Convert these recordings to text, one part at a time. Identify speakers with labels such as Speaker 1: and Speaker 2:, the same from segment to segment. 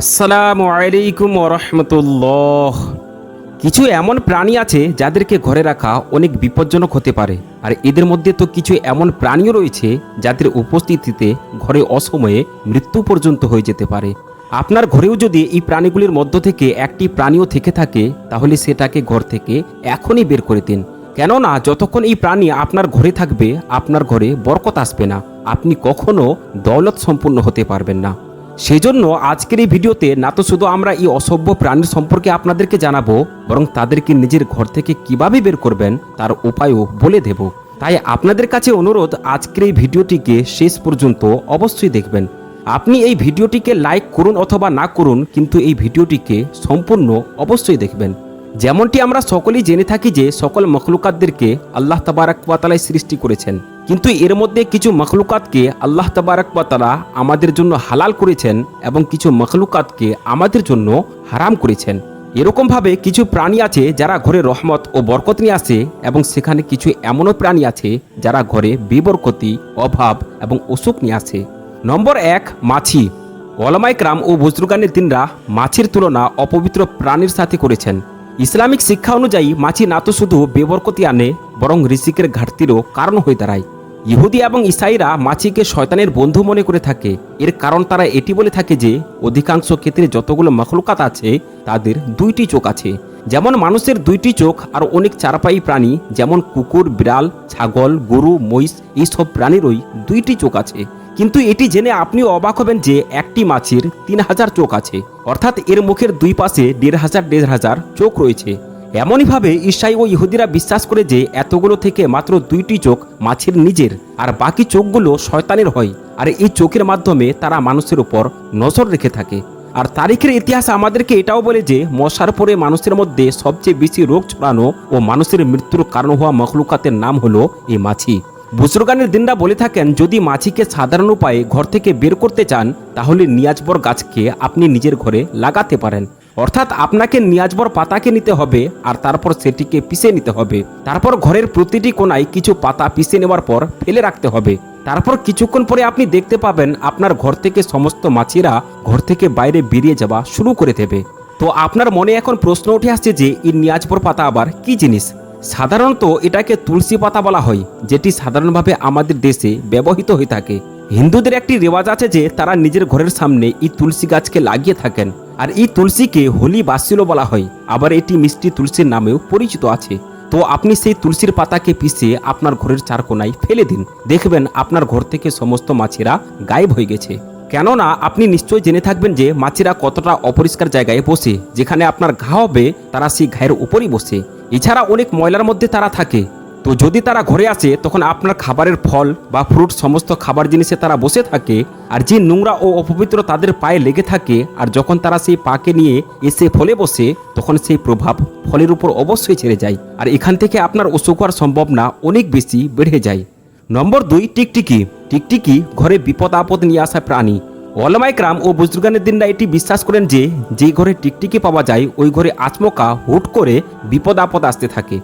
Speaker 1: আসসালামু আলাইকুম রহমতুল্লাহ। কিছু এমন প্রাণী আছে যাদেরকে ঘরে রাখা অনেক বিপজ্জনক হতে পারে। আর এদের মধ্যে তো কিছু এমন প্রাণীও রয়েছে যাদের উপস্থিতিতে ঘরে অসময়ে মৃত্যু পর্যন্ত হয়ে যেতে পারে। আপনার ঘরেও যদি এই প্রাণীগুলির মধ্য থেকে একটি প্রাণীও থেকে থাকে, তাহলে সেটাকে ঘর থেকে এখনই বের করে দিন। কেননা যতক্ষণ এই প্রাণী আপনার ঘরে থাকবে, আপনার ঘরে বরকত আসবে না। আপনি কখনো দৌলত সম্পূর্ণ হতে পারবেন না। সেজন্য আজকের এই ভিডিওতে না তো শুধু আমরা এই অসভ্য প্রাণীর সম্পর্কে আপনাদেরকে জানাব, বরং তাদেরকে নিজের ঘর থেকে কীভাবে বের করবেন তার উপায়ও বলে দেব। তাই আপনাদের কাছে অনুরোধ, আজকের এই ভিডিওটিকে শেষ পর্যন্ত অবশ্যই দেখবেন। আপনি এই ভিডিওটিকে লাইক করুন অথবা না করুন, কিন্তু এই ভিডিওটিকে সম্পূর্ণ অবশ্যই দেখবেন। যেমনটি আমরা সকলেই জেনে থাকি যে সকল মখলুকাতদেরকে আল্লাহ তাবারাকালাই সৃষ্টি করেছেন। কিন্তু এর মধ্যে কিছু মখলুকাতকে আল্লাহ তাবারাকালা আমাদের জন্য হালাল করেছেন এবং কিছু মখলুকাতকে আমাদের জন্য হারাম করেছেন। এরকমভাবে কিছু প্রাণী আছে যারা ঘরে রহমত ও বরকত নিয়ে আসে এবং সেখানে কিছু এমনও প্রাণী আছে যারা ঘরে বিবরকতি, অভাব এবং অসুখ নিয়ে আসে। নম্বর এক, মাছি। ওলামাই ক্রাম ও বুজরুগানের দিনরা মাছের তুলনা অপবিত্র প্রাণীর সাথে করেছেন। ইসলামিক শিক্ষা অনুযায়ী মাছি না তো শুধু বেবরকতি আনে, বরং ঋষিকের ঘাটতিরও কারণ হয়ে দাঁড়ায়। ইহুদি এবং ইসাইরা মাছিকে শয়তানের বন্ধু মনে করে থাকে। এর কারণ তারা এটি বলে থাকে যে, অধিকাংশ ক্ষেত্রে যতগুলো মখলুকাত আছে, তাদের দুইটি চোখ আছে। যেমন মানুষের দুইটি চোখ আর অনেক চারপাই প্রাণী, যেমন কুকুর, বিড়াল, ছাগল, গরু, মহিষ, এইসব প্রাণীরই দুইটি চোখ আছে। কিন্তু এটি জেনে আপনিও অবাক হবেন যে একটি মাছের তিন হাজার চোখ আছে। অর্থাৎ এর মুখের দুই পাশে দেড় হাজার দেড় হাজার চোখ রয়েছে। এমনইভাবে ঈশাই ও ইহুদিরা বিশ্বাস করে যে এতগুলো থেকে মাত্র দুইটি চোখ মাছের নিজের, আর বাকি চোখগুলো শয়তানের হয়। আর এই চোখের মাধ্যমে তারা মানুষের উপর নজর রেখে থাকে। আর তারিখের ইতিহাস আমাদেরকে এটাও বলে যে মশার পরে মানুষের মধ্যে সবচেয়ে বেশি রোগ ছড়ানো ও মানুষের মৃত্যুর কারণ হওয়া মখলুকাতের নাম হলো এই মাছি। বুজরগানের দিনরা বলে থাকেন, যদি মাছিকে সাধারণ উপায়ে ঘর থেকে বের করতে চান, তাহলে নিয়াজবর গাছকে আপনি নিজের ঘরে লাগাতে পারেন। অর্থাৎ আপনাকে নিয়াজবর পাতাকে নিতে হবে, আর তারপর সেটিকে পিষে নিতে হবে। তারপর ঘরের প্রতিটি কোনায় কিছু পাতা পিষে নেওয়ার পর ফেলে রাখতে হবে। তারপর কিছুক্ষণ পরে আপনি দেখতে পাবেন, আপনার ঘর থেকে সমস্ত মাছিরা ঘর থেকে বাইরে বেরিয়ে যাওয়া শুরু করে দেবে। তো আপনার মনে এখন প্রশ্ন উঠে আসছে যে, এই নিয়াজবর পাতা আবার কি জিনিস? সাধারণত এটাকে তুলসী পাতা বলা হয়, যেটি সাধারণভাবে আমাদের দেশে ব্যবহৃত হয়ে থাকে। হিন্দুদের একটি রেওয়াজ আছে যে তারা নিজের ঘরের সামনে এই তুলসী গাছকে লাগিয়ে থাকেন, আর এই তুলসীকে হোলি বাসিলও বলা হয়। আবার এটি মিষ্টি তুলসীর নামেও পরিচিত আছে। তো আপনি সেই তুলসীর পাতাকে পিষে আপনার ঘরের চারকোনায় ফেলে দিন। দেখবেন আপনার ঘর থেকে সমস্ত মাছেরা গায়েব হয়ে গেছে। কেননা আপনি নিশ্চয়ই জেনে থাকবেন যে মাছিরা কতটা অপরিষ্কার জায়গায় বসে, যেখানে আপনার ঘা হবে, তারা সেই ঘায়ের উপরই বসে। এছাড়া অনেক ময়লার মধ্যে তারা থাকে। তো যদি তারা ঘরে আসে, তখন আপনার খাবারের ফল বা ফ্রুট সমস্ত খাবার জিনিসে তারা বসে থাকে, আর যে নোংরা ও অপবিত্র তাদের পায়ে লেগে থাকে, আর যখন তারা সেই পাকে নিয়ে এসে ফলে বসে, তখন সেই প্রভাব ফলের উপর অবশ্যই ছেড়ে যায়, আর এখান থেকে আপনার অসুখ হওয়ার সম্ভাবনা অনেক বেশি বেড়ে যায়। নম্বর দুই, টিকটিকি। টিকটিকি ঘরে বিপদ আপদ নিয়ে আসা প্রাণী। ওলামাই ক্রাম ও বুজুর্গানের দিনরা এটি বিশ্বাস করেন যে যেই ঘরে টিকটিকি পাওয়া যায়, ওই ঘরে আচমকা হুট করে বিপদ আপদ আসতে থাকে।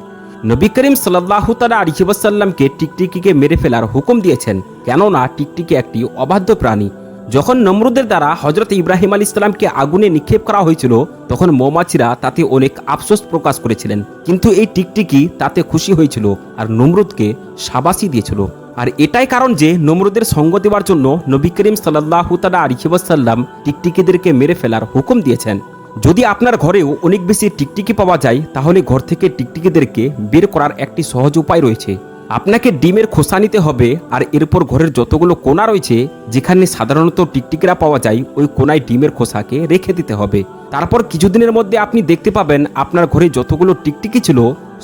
Speaker 1: নবী করিম সাল্লাহ তালা আলিবাসাল্লামকে টিকটিকিকে মেরে ফেলার হুকুম দিয়েছেন, কেননা টিকটিকি একটি অবাধ্য প্রাণী। যখন নমরুদের দ্বারা হজরত ইব্রাহিম আলী ইসলামকে আগুনে নিক্ষেপ করা হয়েছিল, তখন মৌমাছিরা তাতে অনেক আফসোস প্রকাশ করেছিলেন। কিন্তু এই টিকটিকি তাতে খুশি হয়েছিল আর নমরুদকে সাবাসি দিয়েছিল। আর এটাই কারণ যে নমরুদের সঙ্গ দেওয়ার জন্য নবী করিম সাল্লাহ তালা আলিবাসাল্লাম টিকটিকিদেরকে মেরে ফেলার হুকুম দিয়েছেন। যদি আপনার ঘরেও অনেক বেশি টিকটিকি পাওয়া যায়, তাহলে ঘর থেকে টিকটিকিদেরকে বের করার একটি সহজ উপায় রয়েছে। আপনাকে ডিমের খোসা নিতে হবে, আর এরপর ঘরের যতগুলো কোনা রয়েছে, যেখানে সাধারণত টিকটিকিরা পাওয়া যায়, ওই কোনায় ডিমের খোসাকে রেখে দিতে হবে। তারপর কিছুদিনের মধ্যে আপনি দেখতে পাবেন, আপনার ঘরে যতগুলো টিকটিকি ছিল,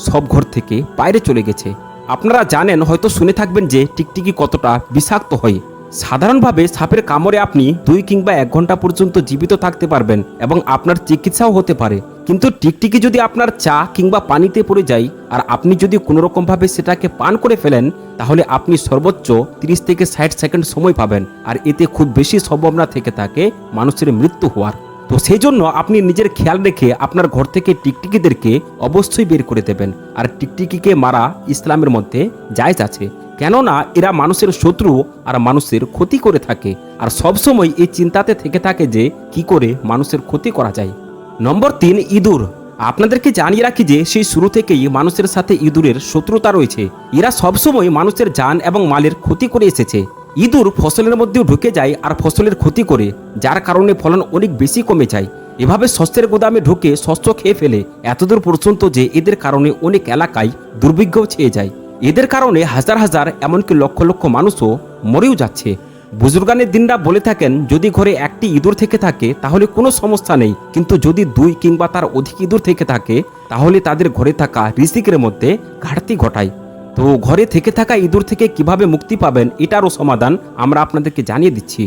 Speaker 1: সব ঘর থেকে বাইরে চলে গেছে। আপনারা জানেন, হয়তো শুনে থাকবেন যে টিকটিকি কতটা বিষাক্ত হয়। সাধারণভাবে সাপের কামড়ে আপনি দুই কিংবা এক ঘণ্টা পর্যন্ত জীবিত থাকতে পারবেন এবং আপনার চিকিৎসাও হতে পারে। কিন্তু টিকটিকি যদি আপনার চা কিংবা পানিতে পড়ে যায় আর আপনি যদি কোনোরকমভাবে সেটাকে পান করে ফেলেন, তাহলে আপনি সর্বোচ্চ 30 থেকে ষাট সেকেন্ড সময় পাবেন। আর এতে খুব বেশি সম্ভাবনা থেকে থাকে মানুষের মৃত্যু হওয়ার। তো সেই জন্য আপনি নিজের খেয়াল রেখে আপনার ঘর থেকে টিকটিকিদেরকে অবশ্যই বের করে দেবেন। আর টিকটিকিকে মারা ইসলামের মধ্যে জায়জ আছে। কেননা এরা মানুষের শত্রু আর মানুষের ক্ষতি করে থাকে। আর সবসময় এই চিন্তাতে থেকে থাকে যে কি করে মানুষের ক্ষতি করা যায়। নম্বর তিন, ইঁদুর। আপনাদেরকে জানিয়ে রাখি যে সেই শুরু থেকেই মানুষের সাথে ইঁদুরের শত্রুতা রয়েছে। এরা সবসময় মানুষের যান এবং মালের ক্ষতি করে এসেছে। ইঁদুর ফসলের মধ্যেও ঢুকে যায় আর ফসলের ক্ষতি করে, যার কারণে ফলন অনেক বেশি কমে যায়। এভাবে শস্যের গোদামে ঢুকে শস্য খেয়ে ফেলে, এতদূর পর্যন্ত যে এদের কারণে অনেক এলাকায় দুর্ভিক্ষও ছেয়ে যায়। এদের কারণে হাজার হাজার, এমনকি লক্ষ লক্ষ মানুষও মরেও যাচ্ছে। বুজুর্গানের দিনরা বলে থাকেন, যদি ঘরে একটি ইঁদুর থেকে থাকে, তাহলে কোনো সমস্যা নেই। কিন্তু যদি দুই কিংবা তার অধিক ইঁদুর থেকে থাকে, তাহলে তাদের ঘরে থাকা ঋষিকের মধ্যে ঘাটতি ঘটায়। তো ঘরে থেকে থাকা ইঁদুর থেকে কীভাবে মুক্তি পাবেন, এটারও সমাধান আমরা আপনাদেরকে জানিয়ে দিচ্ছি।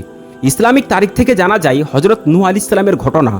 Speaker 1: ইসলামিক তারিখ থেকে জানা যায় হজরত নূহ আলী ইসলামের ঘটনা।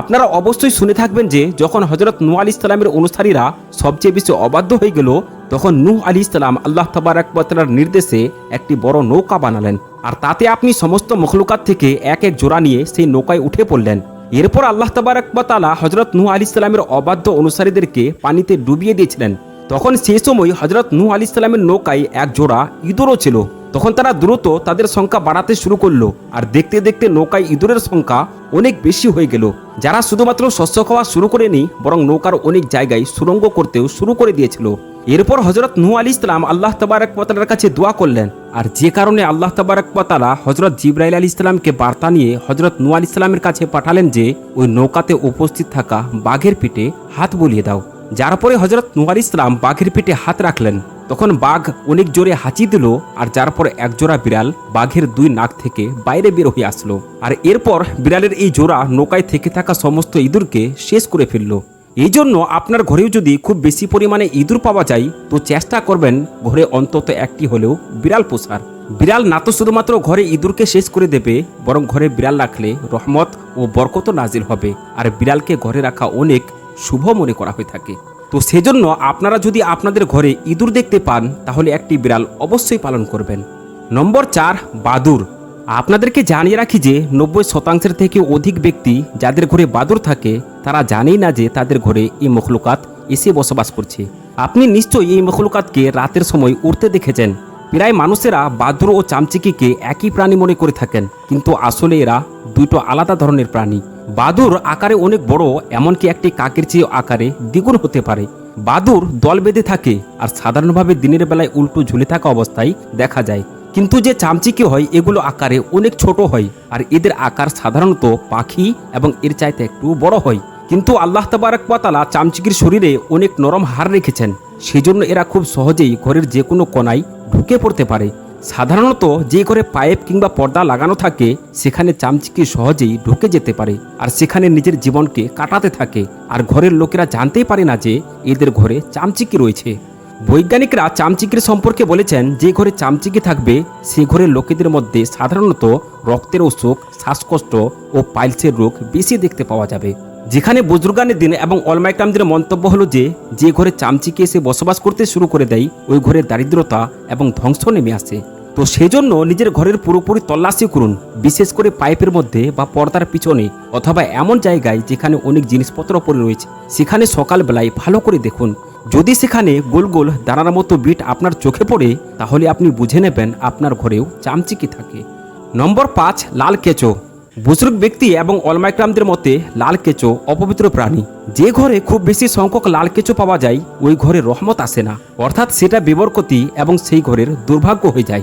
Speaker 1: আপনারা অবশ্যই শুনে থাকবেন যে, যখন হজরত নূহ আলী ইসলামের অনুসারীরা সবচেয়ে বেশি অবাধ্য হয়ে গেল, তখন নূহ আলী ইসলাম আল্লাহ তাবারাকবাতার নির্দেশে একটি বড় নৌকা বানালেন। আর তাতে আপনি সমস্ত মখলুকাত থেকে এক এক জোড়া নিয়ে সেই নৌকায় উঠে পড়লেন। এরপর আল্লাহ তাবারাকবাতালা হজরত নূহ আলী ইসলামের অবাধ্য অনুসারীদেরকে পানিতে ডুবিয়ে দিয়েছিলেন। তখন সেই সময় হজরত নূহ আলী ইসলামের নৌকায় এক জোড়া ইঁদুরও ছিল। তখন তারা দ্রুত তাদের সংখ্যা বাড়াতে শুরু করল আর দেখতে দেখতে নৌকায় ইঁদুরের সংখ্যা অনেক বেশি হয়ে গেল। যারা শুধুমাত্র শস্য খাওয়া শুরু করেনি, বরং নৌকার অনেক জায়গায় সুরঙ্গ করতেও শুরু করে দিয়েছিল। এরপর হজরত নূহ আলী ইসলাম আল্লাহ তাবারকতালার কাছে দোয়া করলেন। আর যে কারণে আল্লাহ তাবারকতালা হজরত জিব্রাইল আলী ইসলামকে বার্তা নিয়ে হজরত নূহ আলী ইসলামের কাছে পাঠালেন যে, ওই নৌকাতে উপস্থিত থাকা বাঘের পিঠে হাত বলিয়ে দাও। যার পরে হজরত নুয়ার ইসলাম বাঘের পেটে হাত রাখলেন। তখন বাঘ অনেক জোরে হাঁচি দিল আর যার পর একজোড়া বিড়াল বাঘের দুই নাক থেকে বাইরে বের হয়ে আসলো। আর এরপর বিড়ালের এই জোড়া নৌকায় থেকে থাকা সমস্ত ইঁদুরকে শেষ করে ফেলল। এই জন্য আপনার ঘরেও যদি খুব বেশি পরিমাণে ইঁদুর পাওয়া যায়, তো চেষ্টা করবেন ঘরে অন্তত একটি হলেও বিড়াল পোষার। বিড়াল না তো শুধুমাত্র ঘরে ইঁদুরকে শেষ করে দেবে, বরং ঘরে বিড়াল রাখলে রহমত ও বরকত নাজিল হবে। আর বিড়ালকে ঘরে রাখা অনেক শুভ মনে করা হয়ে থাকে। তো সেজন্য আপনারা যদি আপনাদের ঘরে ইঁদুর দেখতে পান, তাহলে একটি বিড়াল অবশ্যই পালন করবেন। নম্বর চার, বাদুর। আপনাদেরকে জানিয়ে রাখি যে নব্বই শতাংশের থেকে অধিক ব্যক্তি যাদের ঘরে বাদুর থাকে, তারা জানেই না যে তাদের ঘরে এই মখলুকাত এসে বসবাস করছে। আপনি নিশ্চয়ই এই মখলুকাতকে রাতের সময় উড়তে দেখেছেন। প্রায় মানুষেরা বাদুর ও চামচিকিকে একই প্রাণী মনে করে থাকেন, কিন্তু আসলে এরা দুটো আলাদা ধরনের প্রাণী। বাদুর আকারে অনেক বড়, এমনকি একটি কাকের চেয়ে আকারে দ্বিগুণ হতে পারে। বাদুর দল বেঁধে থাকে আর সাধারণভাবে দিনের বেলায় উল্টো ঝুলে থাকা অবস্থায় দেখা যায়। কিন্তু যে চামচিকি হয়, এগুলো আকারে অনেক ছোট হয় আর এদের আকার সাধারণত পাখি এবং এর চাইতে একটু বড় হয়। কিন্তু আল্লাহ তাবারাকালা চামচিকির শরীরে অনেক নরম হার রেখেছেন। সেজন্য এরা খুব সহজেই ঘরের যে কোনো কোনায় ঢুকে পড়তে পারে। সাধারণত যে ঘরে পাইপ কিংবা পর্দা লাগানো থাকে, সেখানে চামচিকি সহজেই ঢুকে যেতে পারে আর সেখানে নিজের জীবনকে কাটাতে থাকে। আর ঘরের লোকেরা জানতেই পারে না যে এদের ঘরে চামচিকি রয়েছে। বৈজ্ঞানিকরা চামচিকির সম্পর্কে বলেছেন, যে ঘরে চামচিকি থাকবে, সে ঘরের লোকেদের মধ্যে সাধারণত রক্তের অসুখ, শ্বাসকষ্ট ও পাইলসের রোগ বেশি দেখতে পাওয়া যাবে। যেখানে বুজুর্গানের দিন এবং অলমাইকামদের মন্তব্য হলো যে যে ঘরে চামচিকে এসে বসবাস করতে শুরু করে দেয়, ওই ঘরে দারিদ্রতা এবং ধ্বংস নেমে আসে। তো সেজন্য নিজের ঘরের পুরোপুরি তল্লাশি করুন, বিশেষ করে পাইপের মধ্যে বা পর্দার পিছনে অথবা এমন জায়গায় যেখানে অনেক জিনিসপত্র পড়ে রয়েছে। সেখানে সকালবেলায় ভালো করে দেখুন। যদি সেখানে গোল গোল দাঁড়ার মতো বিট আপনার চোখে পড়ে, তাহলে আপনি বুঝে নেবেন আপনার ঘরেও চামচিকি থাকে। নম্বর পাঁচ, লাল কেঁচো। বুজুর্গ ব্যক্তি এবং অলমাইক্রামদের মতে লাল কেঁচো অপবিত্র প্রাণী। যে ঘরে খুব বেশি সংখ্যক লাল কেঁচো পাওয়া যায়, ওই ঘরে রহমত আসে না। অর্থাৎ সেটা বিবরকতি এবং সেই ঘরের দুর্ভাগ্য হয়ে যায়।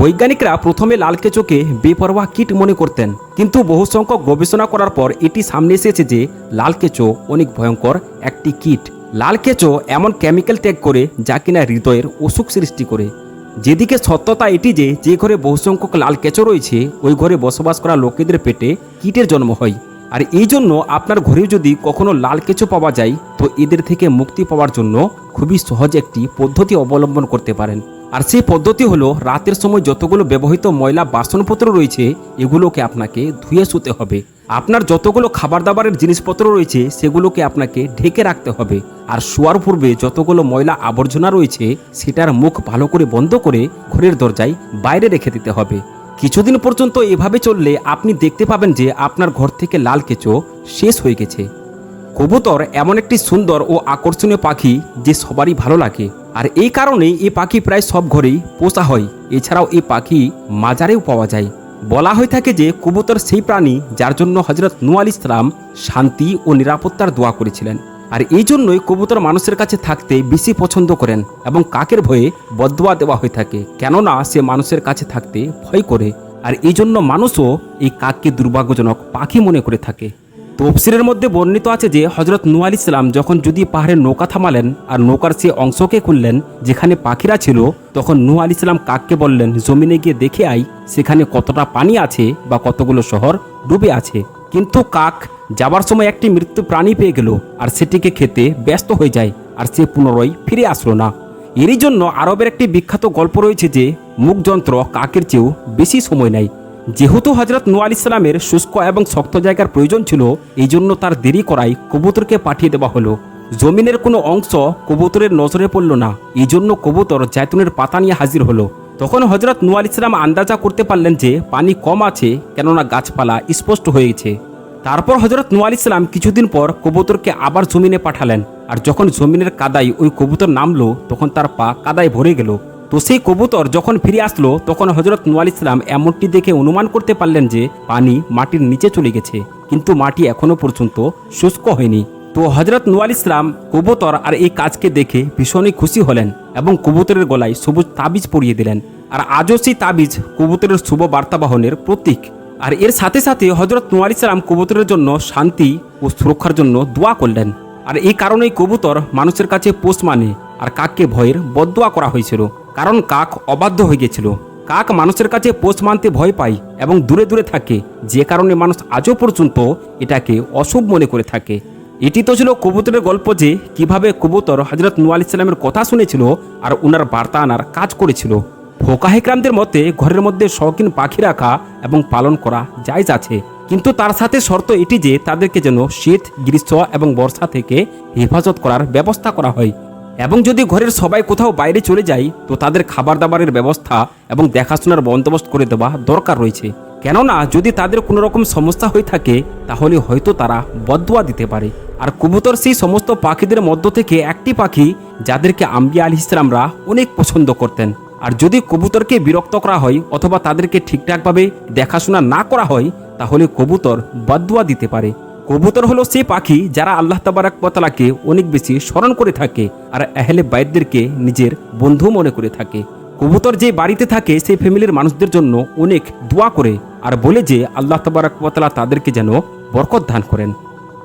Speaker 1: বৈজ্ঞানিকরা প্রথমে লাল কেঁচোকে বেপরোয়া কীট মনে করতেন, কিন্তু বহু সংখ্যক গবেষণা করার পর এটি সামনে এসেছে যে লাল কেঁচো অনেক ভয়ঙ্কর একটি কীট। লাল কেঁচো এমন কেমিক্যাল ত্যাগ করে যা কিনা হৃদয়ের অসুখ সৃষ্টি করে। যেদিকে সত্যতা এটি যে যে ঘরে বহু সংখ্যক লাল কেঁচো রয়েছে, ওই ঘরে বসবাস করা লোকেদের পেটে কীটের জন্ম হয়। আর এই জন্য আপনার ঘরে যদি কখনো লাল কেঁচো পাওয়া যায়, তো এদের থেকে মুক্তি পাওয়ার জন্য খুবই সহজ একটি পদ্ধতি অবলম্বন করতে পারেন। আর সেই পদ্ধতি হলো রাতের সময় যতগুলো ব্যবহৃত ময়লা বাসনপত্র রয়েছে, এগুলোকে আপনাকে ধুয়ে শুতে হবে। আপনার যতগুলো খাবার দাবারের জিনিসপত্র রয়েছে, সেগুলোকে আপনাকে ঢেকে রাখতে হবে। আর শোয়ার পূর্বে যতগুলো ময়লা আবর্জনা রয়েছে, সেটার মুখ ভালো করে বন্ধ করে ঘরের দরজায় বাইরে রেখে দিতে হবে। কিছুদিন পর্যন্ত এভাবে চললে আপনি দেখতে পাবেন যে আপনার ঘর থেকে লাল কেঁচো শেষ হয়ে গেছে। কবুতর এমন একটি সুন্দর ও আকর্ষণীয় পাখি যে সবারই ভালো লাগে। আর এই কারণেই এই পাখি প্রায় সব ঘরেই পোষা হয়। এছাড়াও এই পাখি মাজারেও পাওয়া যায়। বলা হয়ে থাকে যে কবুতর সেই প্রাণী যার জন্য হজরত নু আল ইসলাম শান্তি ও নিরাপত্তার দোয়া করেছিলেন। আর এই জন্যই কবুতর মানুষের কাছে থাকতে বেশি পছন্দ করেন এবং কাকের ভয়ে বদোয়া দেওয়া হয়ে থাকে, কেননা সে মানুষের কাছে থাকতে ভয় করে। আর এই জন্য মানুষও এই কাককে দুর্ভাগ্যজনক পাখি মনে করে থাকে। তফসিরের মধ্যে বর্ণিত আছে যে হজরত নু আল ইসলাম যখন যদি পাহাড়ে নৌকা থামালেন আর নৌকার সে অংশকে খুললেন, যেখানে পাখিরা ছিল, তখন নু আল ইসলাম কাককে বললেন, জমিনে গিয়ে দেখে আই সেখানে কতটা পানি আছে বা কতগুলো শহর ডুবে আছে। কিন্তু কাক যাবার সময় একটি মৃত্যু প্রাণী পেয়ে গেল, আর সেটিকে খেতে ব্যস্ত হয়ে যায়, আর সে পুনরায় ফিরে আসলো না। এরই জন্য আরবের একটি বিখ্যাত গল্প রয়েছে যে, মুখযন্ত্র কাকের চেয়েও বেশি সময় নেয়। যেহেতু হজরত নু আল শুষ্ক এবং শক্ত জায়গার প্রয়োজন ছিল এই জন্য তার দেরি করায় কবুতরকে পাঠিয়ে দেওয়া হলো। জমিনের কোনো অংশ কবুতরের নজরে পড়ল না এই জন্য কবুতর জায়তুনের পাতা নিয়ে হাজির হলো। তখন হজরত নু ইসলাম আন্দাজা করতে পারলেন যে, পানি কম আছে, কেননা গাছপালা স্পষ্ট হয়েছে তারপর হজরত নু ইসলাম কিছুদিন পর কবুতরকে আবার জমিনে পাঠালেন। আর যখন জমিনের কাদায় ওই কবুতর নামলো, তখন তার পা কাদায় ভরে গেল। তো সেই কবুতর যখন ফিরে আসলো, তখন হজরত নু আল ইসলাম এমনটি দেখে অনুমান করতে পারলেন যে, পানি মাটির নিচে চলে গেছে, কিন্তু মাটি এখনও পর্যন্ত শুষ্ক হয়নি। তো হজরত নু আল ইসলাম কবুতর আর এই কাজকে দেখে ভীষণই খুশি হলেন এবং কবুতরের গলায় সবুজ তাবিজ পরিয়ে দিলেন। আর আজও সেই তাবিজ কবুতরের শুভ বার্তা বার্তাবাহনের প্রতীক। আর এর সাথে সাথে হজরত নু আল ইসলাম কবুতরের জন্য শান্তি ও সুরক্ষার জন্য দোয়া করলেন। আর এই কারণেই কবুতর মানুষের কাছে পোষ মানে আর কাককে ভয়ের বদোয়া করা হয়েছিল। কারণ কাক অবাধ্য হয়ে গেছিল। কাক মানুষের কাছে পোষ মানতে ভয় পায় এবং দূরে দূরে থাকে। যে কারণে মানুষ আজও পর্যন্ত এটাকে অশুভ মনে করে থাকে। এটি তো ছিল কবুতরের গল্প যে কীভাবে কবুতর হজরত নু ইসলামের কথা শুনেছিল আর উনার বার্তা আনার কাজ করেছিল। ফোকাহেকরামদের মতে ঘরের মধ্যে শৌখিন পাখি রাখা এবং পালন করা জায়জ আছে। কিন্তু তার সাথে শর্ত এটি যে তাদেরকে যেন শীত গ্রীষ্ম এবং বর্ষা থেকে হেফাজত করার ব্যবস্থা করা হয়। এবং যদি ঘরের সবাই কোথাও বাইরে চলে যায়, তো তাদের খাবার দাবারের ব্যবস্থা এবং দেখাশোনার বন্দোবস্ত করে দেওয়া দরকার রয়েছে। কেননা, যদি তাদের কোনো রকম সমস্যা হয়ে থাকে, তাহলে হয়তো তারা বদুয়া দিতে পারে। আর কবুতর সেই সমস্ত পাখিদের মধ্য থেকে একটি পাখি, যাদেরকে আম্বিয়া আল ইসলামরা অনেক পছন্দ করতেন। আর যদি কবুতরকে বিরক্ত করা হয়, অথবা তাদেরকে ঠিকঠাকভাবে দেখাশোনা না করা হয়, তাহলে কবুতর বদুয়া দিতে পারে। কবুতর হলো সেই পাখি যারা আল্লাহ তাবারাকতালাকে অনেক বেশি স্মরণ করে থাকে আর আহলে বাইদদেরকে নিজের বন্ধু মনে করে থাকে। কবুতর যে বাড়িতে থাকে সেই ফ্যামিলির মানুষদের জন্য অনেক দোয়া করে আর বলে যে আল্লাহ তাবারাকতালা তাদেরকে যেন বরকত দান করেন।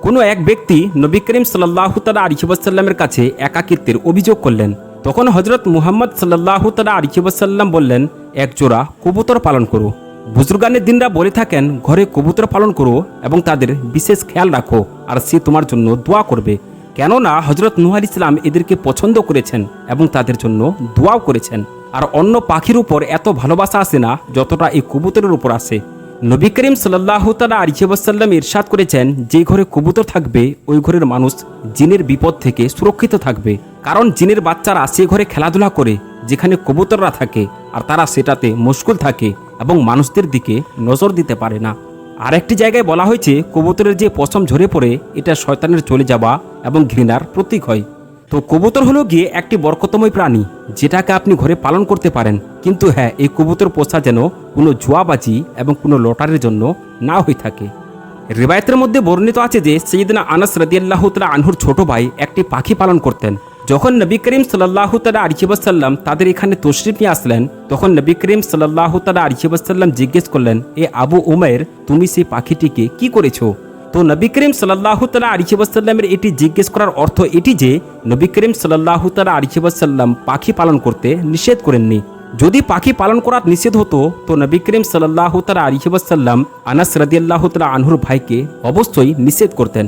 Speaker 1: কোনো এক ব্যক্তি নবী করিম সাল্লাহ তালা আলিহাসাল্লামের কাছে একাকিত্বের অভিযোগ করলেন। তখন হজরত মুহাম্মদ সাল্লাহ তালা আলিহাসাল্লাম বললেন, এক জোড়া কবুতর পালন করো। বুজুর্গানের দিনরা বলে থাকেন, ঘরে কবুতর পালন করো এবং তাদের বিশেষ খেয়াল রাখো, আর সে তোমার জন্য দোয়া করবে। কেননা হজরত নুহাল ইসলাম এদেরকে পছন্দ করেছেন এবং তাদের জন্য দোয়াও করেছেন। আর অন্য পাখির উপর এত ভালোবাসা আসে না, যতটা এই কবুতরের উপর আসে। নবী করিম সাল্লাহ তালা আরিফাসাল্লাম ইরশাদ করেছেন, যে ঘরে কবুতর থাকবে, ওই ঘরের মানুষ জিনের বিপদ থেকে সুরক্ষিত থাকবে। কারণ জিনের বাচ্চারা সে ঘরে খেলাধুলা করে, যেখানে কবুতররা থাকে, আর তারা সেটাতে মুশকুল থাকে। এবং মানুষদের দিকে নজর দিতে পারে না। আর একটি জায়গায় বলা হয়েছে, কবুতরের যে পশম ঝরে পড়ে, এটা শয়তানের চলে যাওয়া এবং ঘৃণার প্রতীক হয়। তো কবুতর হলো গিয়ে একটি বরকতময় প্রাণী, যেটাকে আপনি ঘরে পালন করতে পারেন। কিন্তু হ্যাঁ এই কবুতর পোষা যেন কোনো জুয়াবাজি এবং কোনো লটারির জন্য না হয়ে থাকে। রেবায়তের মধ্যে বর্ণিত আছে যে সৈয়দনা আনাস রদিয়াল্লাহ তালা আনহুর ছোট ভাই একটি পাখি পালন করতেন। যখন নবী করিম সাল্লাহ তালা তাদের এখানে তশরিফ নিয়ে আসলেন, তখন নবী করিম সাল্লাহ তালা জিজ্ঞেস করলেন, এ আবু উমের তুমি সেই পাখিটিকে কি করেছ? তো নবী করিম সাল্লাহ তালা এটি জিজ্ঞেস করার অর্থ এটি যে, নবী করিম সাল্লাহ তালা পাখি পালন করতে নিষেধ করেননি। যদি পাখি পালন করার নিষেধ হতো, তো নবী করিম সাল্লাহ তালা আনাস রাদিয়াল্লাহ তালা আনহুর ভাইকে অবশ্যই নিষেধ করতেন।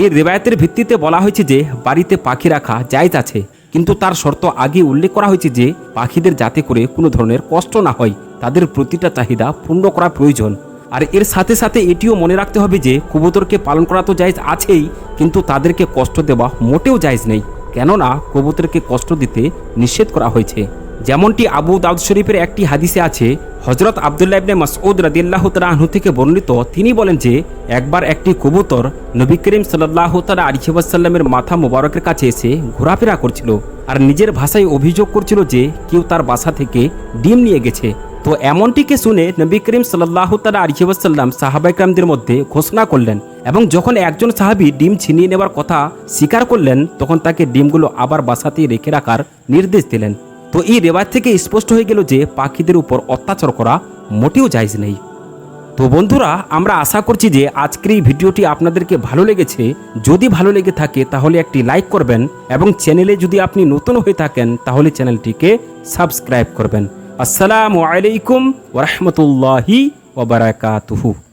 Speaker 1: এই রেবায়তের ভিত্তিতে বলা হয়েছে যে, বাড়িতে পাখি রাখা জায়জ আছে। কিন্তু তার শর্ত আগে উল্লেখ করা হয়েছে যে, পাখিদের যাতে করে কোনো ধরনের কষ্ট না হয়, তাদের প্রতিটা চাহিদা পূর্ণ করা প্রয়োজন। আর এর সাথে সাথে এটিও মনে রাখতে হবে যে, কবুতরকে পালন করা তো জায়জ আছেই, কিন্তু তাদেরকে কষ্ট দেওয়া মোটেও জায়জ নেই। কেননা, কবুতরকে কষ্ট দিতে নিষেধ করা হয়েছে। যেমনটি আবু দাউদ শরীফের একটি হাদিসে আছে হজরত আবদুল্লাহ ইবনে মাসউদ রাদিয়াল্লাহ তাআলা আনহু থেকে বর্ণিত, তিনি বলেন যে, একবার একটি কবুতর নবী করিম সাল্লাল্লাহু তাআলা আলাইহি ওয়াসাল্লামের মাথা মোবারকের কাছে এসে ঘোরাফেরা করছিল আর নিজের ভাষায় অভিযোগ করছিল যে, কেউ তার বাসা থেকে ডিম নিয়ে গেছে। তো এমনটিকে শুনে নবী করিম সাল্লাহ তালা আলহিবাসাল্লাম সাহাবাইকরামদের মধ্যে ঘোষণা করলেন এবং যখন একজন সাহাবি ডিম ছিনিয়ে নেবার কথা স্বীকার করলেন, তখন তাকে ডিমগুলো আবার বাসাতেই রেখে রাখার নির্দেশ দিলেন। তো এই রেওয়াজ থেকে স্পষ্ট হয়ে গেল যে পাখিদের উপর অত্যাচার করা মোটেও জায়জ নেই। তো বন্ধুরা, আমরা আশা করছি যে আজকের এই ভিডিওটি আপনাদেরকে ভালো লেগেছে। যদি ভালো লেগে থাকে, তাহলে একটি লাইক করবেন এবং চ্যানেলে যদি আপনি নতুন হয়ে থাকেন, তাহলে চ্যানেলটিকে সাবস্ক্রাইব করবেন। আসসালামু আলাইকুম ওরহমতুল্লাহি ওবরাকাতুহু